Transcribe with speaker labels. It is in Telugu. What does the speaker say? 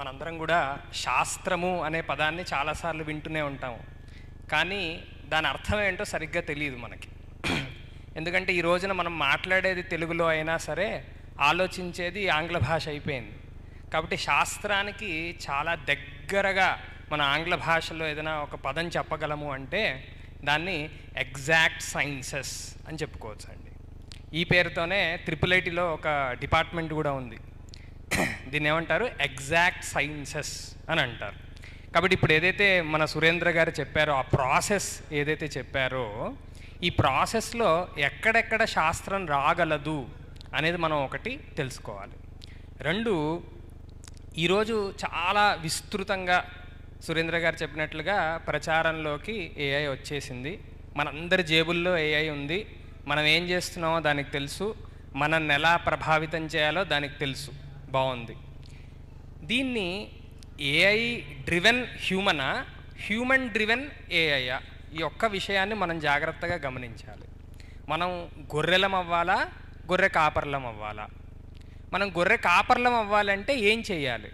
Speaker 1: మనందరం కూడా శాస్త్రము అనే పదాన్ని చాలాసార్లు వింటూనే ఉంటాము. కానీ దాని అర్థం ఏంటో సరిగ్గా తెలియదు మనకి. ఎందుకంటే ఈ రోజున మనం మాట్లాడేది తెలుగులో అయినా సరే ఆలోచించేది ఆంగ్ల భాష అయిపోయింది. కాబట్టి శాస్త్రానికి చాలా దగ్గరగా మన ఆంగ్ల భాషలో ఏదైనా ఒక పదం చెప్పగలము అంటే దాన్ని ఎగ్జాక్ట్ సైన్సెస్ అని చెప్పుకోవచ్చు అండి ఈ పేరుతోనే త్రిపుల్ ఐటీలో ఒక డిపార్ట్మెంట్ కూడా ఉంది. దీన్ని ఏమంటారు ఎగ్జాక్ట్ సైన్సెస్ అని అంటారు. కాబట్టి ఇప్పుడు ఏదైతే మన సురేంద్ర గారు చెప్పారో ఆ ప్రాసెస్ ఏదైతే చెప్పారో ఈ ప్రాసెస్లో ఎక్కడెక్కడ శాస్త్రం రాగలదు అనేది మనం ఒకటి తెలుసుకోవాలి. రెండు ఈరోజు చాలా విస్తృతంగా సురేంద్ర గారు చెప్పినట్లుగా ప్రచారంలోకి ఏఐ వచ్చేసింది. మనందరి జేబుల్లో ఏఐ ఉంది. మనం ఏం చేస్తున్నామో దానికి తెలుసు. మనల్ని ఎలా ప్రభావితం చేయాలో దానికి తెలుసు. బాగుంది. దీన్ని ఏఐ డ్రివెన్ హ్యూమనా హ్యూమన్ డ్రివెన్ ఏఐయా ఈ ఒక్క విషయాన్ని మనం జాగ్రత్తగా గమనించాలి. మనం గొర్రెలం అవ్వాలా? గొర్రె కాపర్లం అవ్వాలా? మనం గొర్రె కాపర్లం అవ్వాలంటే ఏం చేయాలి?